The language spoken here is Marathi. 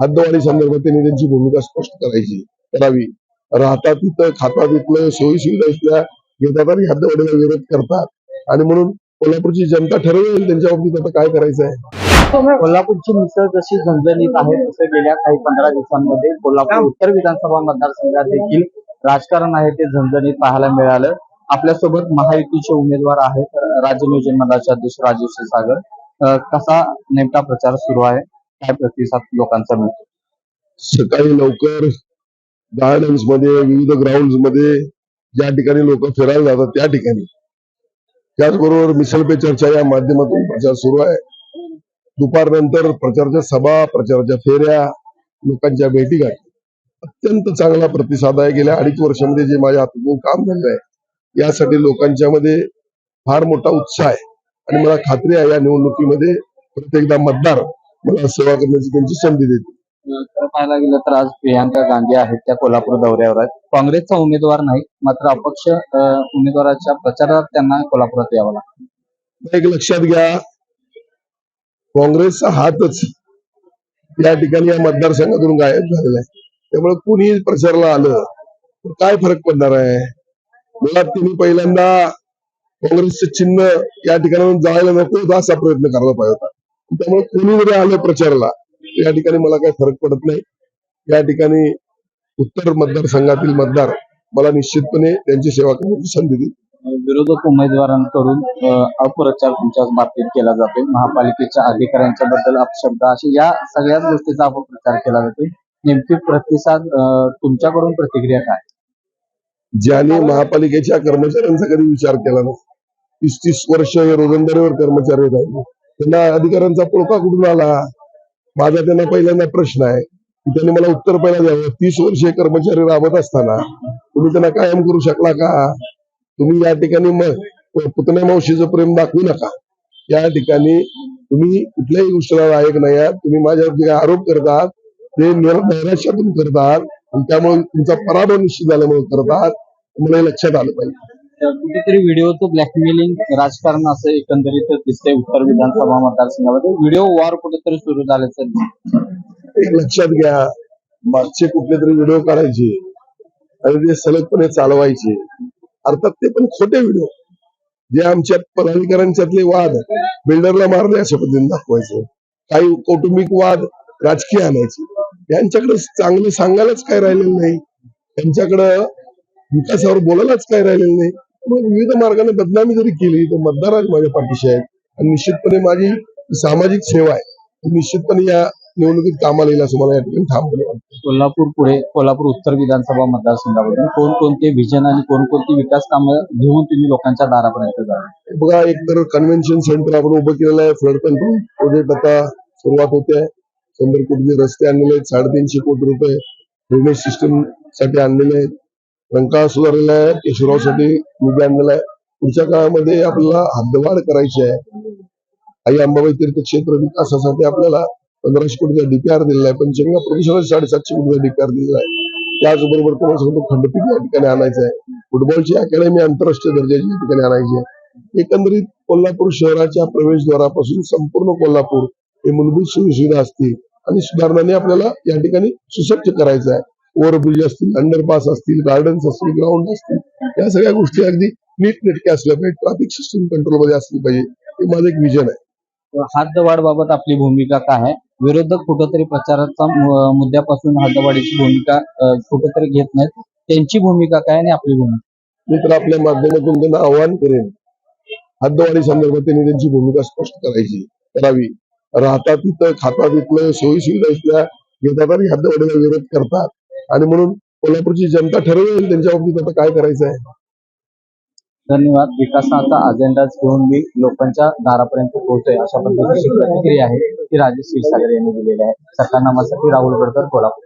हद्दवाढी संदर्भात त्यांनी त्यांची भूमिका स्पष्ट करायची. करावी. राहतात तिथं खातात तिथलं सोयी सुविधा इथल्या घेतात आणि हद्दवाढीला विरोध करतात. आणि म्हणून कोल्हापूरची जनता ठरवेल त्यांच्या बाबतीत आता काय करायचं आहे कोल्हापूरची मिसळ जशी झणझणीत आहे तसं गेल्या काही पंधरा दिवसांमध्ये कोल्हापूर उत्तर विधानसभा मतदारसंघात देखील राजकारण आहे ते झणझणीत पाहायला मिळालं. आपल्यासोबत महायुतीचे उमेदवार आहेत राज्य नियोजन मंडळाचे अध्यक्ष राजीव क्षीरसागर अं, कसा नेमका प्रचार सुरू आहे? काय प्रतिसाद लोकांचा मिळतो? सकाळी लवकर गार्डन्समध्ये विविध ग्राउंडमध्ये ज्या ठिकाणी लोक फिरायला जातात त्या ठिकाणी. त्याचबरोबर मिसल पे चर्चा या माध्यमातून प्रचार सुरू आहे. दुपारनंतर प्रचारच्या सभा प्रचारच्या फेऱ्या लोकांच्या भेटी गाठी. अत्यंत चांगला प्रतिसाद आहे. गेल्या अडीच वर्षामध्ये जे माझ्या हातून काम झालं आहे यासाठी लोकांच्या मध्ये फार मोठा उत्साह आहे. आणि मला खात्री आहे या निवडणुकीमध्ये प्रत्येकदा मतदार मला सेवा करण्याची त्यांची संधी देतील. खरं पाहायला गेलं तर आज प्रियांका गांधी आहेत त्या कोल्हापूर दौऱ्यावर आहेत. काँग्रेसचा उमेदवार नाही मात्र अपक्ष अं, उमेदवाराच्या प्रचारात त्यांना कोल्हापुरात यावं लागतं. एक लक्षात घ्या काँग्रेसचा हातच या ठिकाणी या मतदारसंघातून गायब झालेला आहे. त्यामुळे कुणी प्रचाराला आलं तर काय फरक पडणार आहे? मुळात त्यांनी पहिल्यांदा काँग्रेसचं चिन्ह या ठिकाणाहून जायला नको होतं असा प्रयत्न करायला पाहिजे होता. त्यामुळे कोणी जरी आलं प्रचाराला या ठिकाणी मला काही फरक पडत नाही. या ठिकाणी उत्तर मतदारसंघातील मतदार मला निश्चितपणे त्यांची सेवा करण्याची संधी देईल विरोधक उमेदवारांकडून अ, अपप्रचार तुमच्या बाबतीत केला जातोय. महापालिकेच्या अधिकाऱ्यांच्या बद्दल अपशब्द अशा या सगळ्याच गोष्टीचा अपप्रचार केला जातोय. नेमकी प्रतिसाद तुमच्याकडून प्रतिक्रिया काय? ज्यांनी महापालिकेच्या कर्मचाऱ्यांचा कधी विचार केला नाही. तीस तीस वर्ष हे रोजंदारीवर कर्मचारी राहिले त्यांना अधिकाऱ्यांचा पुळका कुठून आला? माझा त्यांना पहिल्यांदा प्रश्न आहे. की त्यांनी मला उत्तर पहिला द्यावं. तीस वर्षे कर्मचारी राबत असताना तुम्ही त्यांना कायम करू शकला का? तुम्ही या ठिकाणी मग पुतण्या मावशीचं प्रेम दाखवू नका. या ठिकाणी तुम्ही कुठल्याही गोष्टीला लायक नाही आहात. तुम्ही माझ्यावरती आरोप करतात ते निर- नैराश्यातून करतात आणि त्यामुळे तुमचा पराभव निश्चित झाल्यामुळे करतात. मला लक्षात आलं पाहिजे. कुठेतरी व्हिडिओचं ब्लॅकमेलिंग राजकारण असं एकंदरीत दिसतंय उत्तर विधानसभा मतदारसंघामध्ये. व्हिडिओ वॉर कुठेतरी सुरू झाल्याचं एक लक्षात घ्या मागचे कुठले तरी व्हिडिओ काढायचे आणि ते सलगपणे चालवायचे. अर्थात ते पण खोटे व्हिडिओ. जे आमच्या पदाधिकाऱ्यांच्यातले वाद बिल्डरला मारले अशा पद्धतीने दाखवायचे. काही कौटुंबिक वाद राजकीय आणायचे. यांच्याकडे चांगलं सांगायलाच काय राहिलेलं नाही. त्यांच्याकडं विकासावर बोलायलाच काय राहिलेलं नाही. मग विविध मार्गाने बदनामी जरी केली तर मतदारच माझ्या पाठीशी आहेत. आणि निश्चितपणे माझी सामाजिक सेवा आहे. निश्चितपणे या निवडणुकीत कामाला येईल असं मला या ठिकाणी ठामपणे वाटतं. कोल्हापूर पुढे कोल्हापूर उत्तर विधानसभा मतदारसंघामध्ये कोणकोणते विजन आणि कोणकोणती विकास कामं घेऊन तुम्ही लोकांच्या दारापर्यंत जाणार? बघा एक तर कन्व्हेन्शन सेंटर आपण उभं केलेलं आहे फ्लड कंट्रोल प्रोजेक्ट आता सुरुवात होते आहे. शंभर कोटीचे रस्ते आणलेले आहेत साडेतीनशे कोटी रुपये ड्रेनेज सिस्टमसाठी आणलेले आहेत. रंकाळा सुधारलेला आहे केशवरावसाठी निधी आणलेला आहे. पुढच्या काळामध्ये आपल्याला हद्दवाढ करायची आहे. आई अंबाबाई तीर्थक्षेत्र विकासासाठी आपल्याला पंधराशे कोटीचा डीपीआर दिलेला आहे. पंचगंगा प्रदूषणासाठी साडेसातशे कोटीचा डीपीआर दिलेला आहे. त्याचबरोबर तुम्हाला सांगतो खंडपीठ या ठिकाणी आणायचं आहे. फुटबॉलची अकॅडमी आंतरराष्ट्रीय दर्जाची या ठिकाणी आणायची आहे. एकंदरीत कोल्हापूर शहराच्या प्रवेशद्वारापासून संपूर्ण कोल्हापूर हे मूलभूत सुविधा असतील आणि सुधारणांनी आपल्याला या ठिकाणी सुसज्ज करायचं आहे. ओव्हरब्रिज असतील अंडरपास असतील गार्डन्स असतील ग्राउंड असतील या सगळ्या गोष्टी अगदी नीटनेटक्या असल्या पाहिजे. ट्रॅफिक सिस्टम कंट्रोलमध्ये असली पाहिजे. हे माझं एक विजन आहे. हद्दवाढ बाबत आपली भूमिका काय आहे? विरोधक कुठेतरी प्रचाराचा मुद्द्यापासून हद्दवाढीची भूमिका कुठेतरी घेत नाहीत. त्यांची भूमिका काय आणि आपली भूमिका? मी तर आपल्या माध्यमातून त्यांना आवाहन करेन. हद्दवाढी संदर्भात त्यांनी त्यांची भूमिका स्पष्ट करायची. करावी. राहतात तिथं खातात तिथलं सोयी सुविधा इथल्या घेतात आणि हद्दवाढीला विरोध करतात. आणि म्हणून कोल्हापूरची जनता ठरवेल त्यांच्या बाबतीत आता काय करायचं आहे. धन्यवाद. विकासाचा अजेंडाच घेऊन मी लोकांच्या दारापर्यंत पोहोचतोय अशा पद्धतीची प्रतिक्रिया आहे ती राजेश क्षीरसागर यांनी दिलेली आहे. सत्तानामासाठी राहुल गडकर कोल्हापूर.